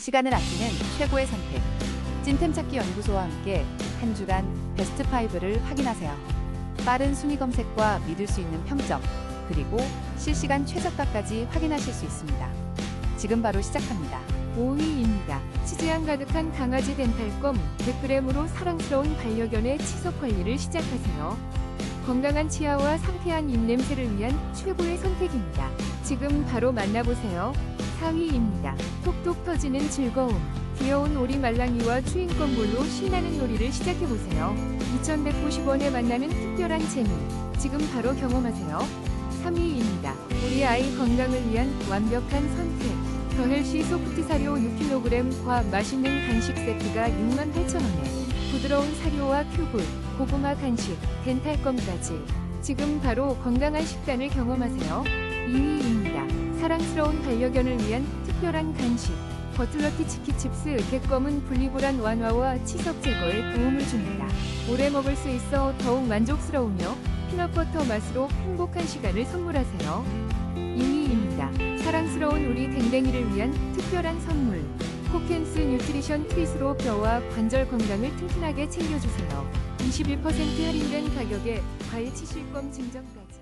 시간을 아끼는 최고의 선택. 찐템 찾기 연구소와 함께 한 주간 베스트 5를 확인하세요. 빠른 순위 검색과 믿을 수 있는 평점, 그리고 실시간 최저가까지 확인하실 수 있습니다. 지금 바로 시작합니다. 5위입니다. 치즈향 가득한 강아지 덴탈검 100g으로 사랑스러운 반려견의 치석 관리를 시작하세요. 건강한 치아와 상쾌한 입냄새를 위한 최고의 선택입니다. 지금 바로 만나보세요. 4위입니다. 톡톡 터지는 즐거움. 귀여운 오리 말랑이와 추인검볼로 신나는 놀이를 시작해보세요. 2,190원에 만나는 특별한 재미. 지금 바로 경험하세요. 3위입니다. 우리 아이 건강을 위한 완벽한 선택. 더 헬시 소프트 사료 6kg과 맛있는 간식 세트가 68,000원에 부드러운 사료와 큐브, 고구마 간식, 덴탈검까지 지금 바로 건강한 식단을 경험하세요. 2위입니다. 사랑스러운 반려견을 위한 특별한 간식 버틀러티 치키칩스 개껌은 분리불안 완화와 치석 제거에 도움을 줍니다. 오래 먹을 수 있어 더욱 만족스러우며 피넛버터 맛으로 행복한 시간을 선물하세요. 2위입니다. 사랑스러운 우리 댕댕이를 위한 특별한 선물. 코켄스 뉴트리션 트윗으로 뼈와 관절 건강을 튼튼하게 챙겨주세요. 21% 할인된 가격에 과일 치실검 증정까지.